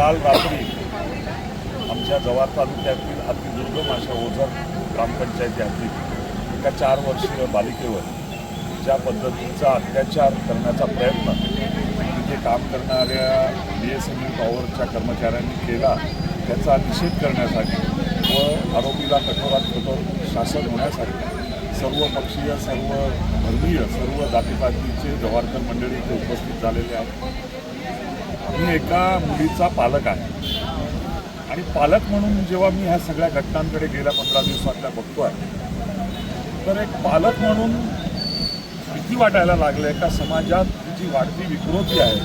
काल रात्री आमच्या जव्हार तालुक्यातील अतिदुर्गम अशा ओझर ग्रामपंचायती हद्दीत एका चार वर्षीय बालिकेवर ज्या पद्धतीचा अत्याचार करण्याचा प्रयत्न तिथे काम करणाऱ्या बी एस एन एल पॉवरच्या कर्मचाऱ्यांनी केला त्याचा निषेध करण्यासाठी व आरोपीला कठोरात कठोर शासन होण्यासाठी सर्व पक्षीय सर्व धर्मीय सर्व जातीपातीचे जवाहरकर मंडळी इथे उपस्थित झालेले आहेत. मी एका मुलीचा पालक आहे. आणि पालक म्हणून जेव्हा मी ह्या सगळ्या घटनांकडे गेल्या पंधरा दिवसातल्या बघतोय तर एक पालक म्हणून भीती वाटायला लागले का समाजात जी वाढती विकृती आहे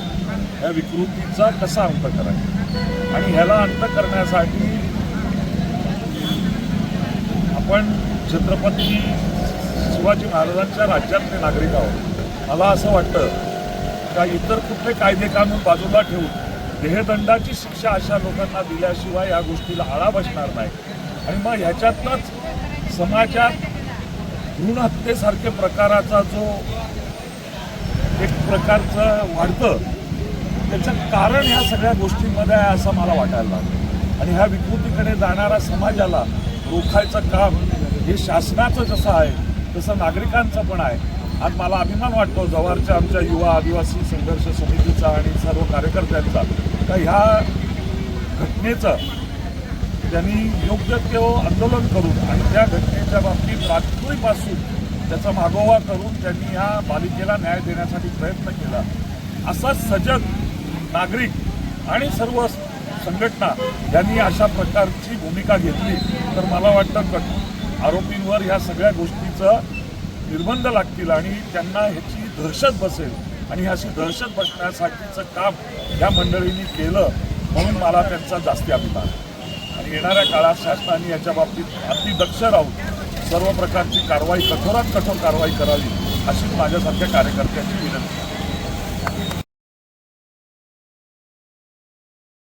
ह्या विकृतीचा कसा अंत करायचा? आणि ह्याला अंत करण्यासाठी आपण छत्रपती शिवाजी महाराजांच्या राज्यातले नागरिक आहोत. मला असं वाटतं का इतर कुठले कायदे कानून बाजूला ठेवून देहदंडाची शिक्षा अशा लोकांना दिल्याशिवाय या गोष्टीला आळा बसणार नाही? आणि मग ह्याच्यातनंच समाजात भ्रूण हत्येसारखे प्रकाराचा जो एक प्रकारचं वाढतं त्याचं कारण ह्या सगळ्या गोष्टींमध्ये आहे असं मला वाटायला लागलं. आणि ह्या विकृतीकडे जाणाऱ्या समाजाला रोखायचं काम हे शासनाचं जसं आहे तसं नागरिकांचं पण आहे. आज मला अभिमान वाटतो जव्हारच्या आमच्या युवा आदिवासी संघर्ष समितीचा आणि सर्व कार्यकर्त्यांचा. का ह्या घटनेचं त्यांनी योग्य ते आंदोलन करून आणि त्या घटनेच्या बाबतीत रात्रीपासून त्याचा मागोवा करून त्यांनी ह्या बालिकेला न्याय देण्यासाठी प्रयत्न केला. असा सजग नागरिक आणि सर्व संघटना यांनी अशा प्रकारची भूमिका घेतली. तर मला वाटतं आरोपींवर ह्या सगळ्या गोष्टीचं निर्बंध लागतील आणि त्यांना ह्याची दहशत बसेल आणि ह्याची दहशत बसण्यासाठीचं काम या मंडळींनी केलं म्हणून मला त्यांचा जास्ती अभिमान आणि येणाऱ्या काळात शासनाने याच्या बाबतीत अति दक्ष राहून सर्व प्रकारची कारवाई कठोरात कठोर कारवाई करावी अशीच माझ्यासारख्या कार्यकर्त्यांची विनंती